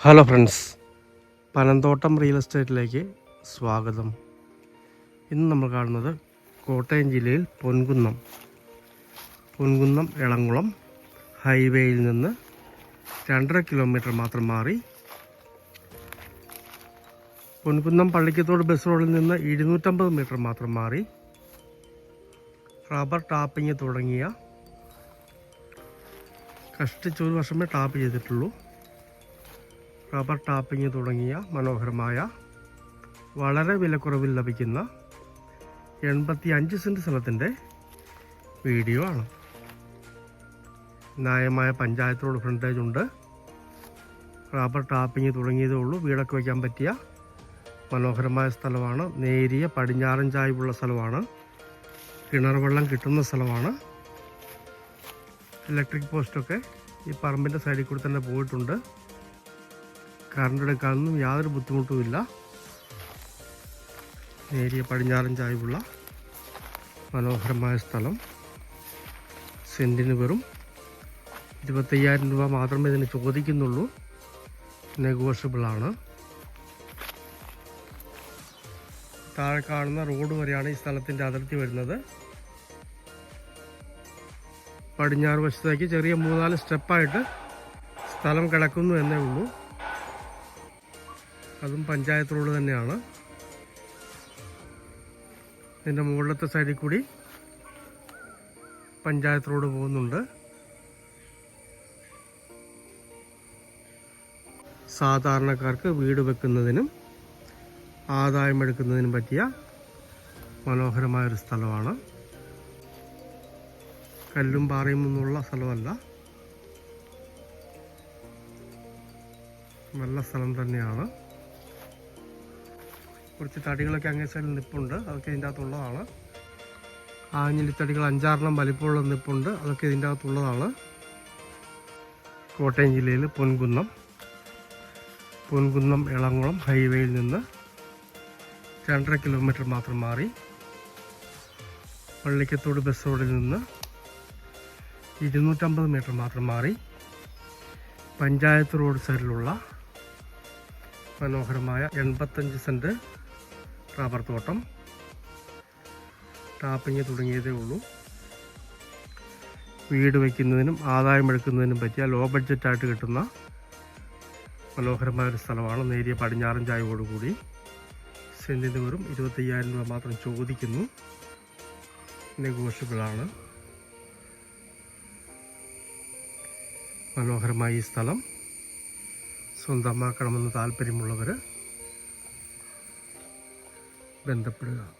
Hello friends Panamthottam real എസ്റ്റേറ്റിലേക്ക് സ്വാഗതം. ഇന്ന് നമ്മൾ കാണുന്നത് കോട്ടയം ജില്ലയിൽ പൊൻകുന്നം പൊൻകുന്നം എളംകുളം ഹൈവേയിൽ നിന്ന് രണ്ടര കിലോമീറ്റർ മാത്രം മാറി പൊൻകുന്നം പള്ളിക്കത്തോട് ബസ് റോഡിൽ നിന്ന് ഇരുന്നൂറ്റമ്പത് മീറ്റർ മാത്രം മാറി റബ്ബർ ടാപ്പിങ് തുടങ്ങിയ കഷ്ടിച്ച് ഒരു വർഷമേ ടാപ്പ് ചെയ്തിട്ടുള്ളൂ. റബ്ബർ ടാപ്പിംഗ് തുടങ്ങിയ മനോഹരമായ വളരെ വിലക്കുറവിൽ ലഭിക്കുന്ന എൺപത്തി അഞ്ച് സെന്റ് സ്ഥലത്തിന്റെ വീഡിയോ ആണ്. ന്യായമായ പഞ്ചായത്ത് റോഡ് ഫ്രണ്ടേജ് ഉണ്ട്. റബ്ബർ ടാപ്പിംഗ് തുടങ്ങിയതേ ഉള്ളൂ. വീടൊക്കെ വയ്ക്കാൻ പറ്റിയ മനോഹരമായ സ്ഥലമാണ്. നേരിയ പടിഞ്ഞാറൻ ചായ്വുള്ള സ്ഥലമാണ്. കിണർ വെള്ളം കിട്ടുന്ന സ്ഥലമാണ്. ഇലക്ട്രിക് പോസ്റ്റൊക്കെ ഈ പറമ്പിന്റെ സൈഡിൽ കൂടി തന്നെ പോയിട്ടുണ്ട്. കറണ്ട് എടുക്കാനൊന്നും യാതൊരു ബുദ്ധിമുട്ടുമില്ല. നേരിയ പടിഞ്ഞാറൻ ചായ്വുള്ള മനോഹരമായ സ്ഥലം. സെന്റിന് വെറും ഇരുപത്തയ്യായിരം രൂപ മാത്രമേ ഇതിന് ചോദിക്കുന്നുള്ളൂ. നെഗോഷ്യബിളാണ് താഴെ കാണുന്ന റോഡ് വരെയാണ് ഈ സ്ഥലത്തിന്റെ അതിർത്തി വരുന്നത്. പടിഞ്ഞാറ് വശത്തേക്ക് ചെറിയ മൂന്നാൽ സ്റ്റെപ്പായിട്ട് സ്ഥലം കിടക്കുന്നു എന്നേ ഉള്ളൂ. അതും പഞ്ചായത്ത് റോഡ് തന്നെയാണ്. ഇതിന്റെ മുകളിലത്തെ സൈഡിൽ കൂടി പഞ്ചായത്ത് റോഡ് പോകുന്നുണ്ട്. സാധാരണക്കാർക്ക് വീട് വെക്കുന്നതിനും ആദായമെടുക്കുന്നതിനും പറ്റിയ മനോഹരമായൊരു സ്ഥലമാണ്. കല്ലും പാറയും ഒന്നുള്ള സ്ഥലമല്ല. നല്ല സ്ഥലം തന്നെയാണ്. കുറച്ച് തടികളൊക്കെ അങ്ങേ സൈഡിൽ നിപ്പുണ്ട്. അതൊക്കെ ഇതിന്റെ അകത്തുള്ളതാണ്. ആഞ്ഞിലിത്തടികൾ അഞ്ചാറെണ്ണം വലിപ്പമുള്ള നിപ്പുണ്ട്. അതൊക്കെ ഇതിന്റെ അകത്തുള്ളതാണ്. കോട്ടയം ജില്ലയിൽ പൊൻകുന്നം. പൊൻകുന്നം എളംകുളം ഹൈവേയിൽ നിന്ന് രണ്ടര കിലോമീറ്റർ മാത്രം മാറി. പള്ളിക്കത്തോട് ബസ് റോഡിൽ നിന്ന് ഇരുന്നൂറ്റമ്പത് മീറ്റർ മാത്രം മാറി. പഞ്ചായത്ത് റോഡ് സൈഡിലുള്ള മനോഹരമായ എൺപത്തഞ്ച് സെന്റ് റബ്ബർ തോട്ടം. ടാപ്പിങ് തുടങ്ങിയതേ ഉള്ളൂ. വീട് വയ്ക്കുന്നതിനും ആദായമെടുക്കുന്നതിനും പറ്റിയ ലോ ബഡ്ജറ്റായിട്ട് കിട്ടുന്ന മനോഹരമായ ഒരു സ്ഥലമാണ്. നേരിയ പടിഞ്ഞാറൻ ചായവോടുകൂടി സെന്റിന് വെറും ഇരുപത്തയ്യായിരം രൂപ മാത്രം ചോദിക്കുന്നു. നെഗോഷ്യബിളാണ് മനോഹരമായ ഈ സ്ഥലം. സ്വന്തമാക്കണമെന്ന് താല്പര്യമുള്ളവർ ബന്ധപ്പെടുക.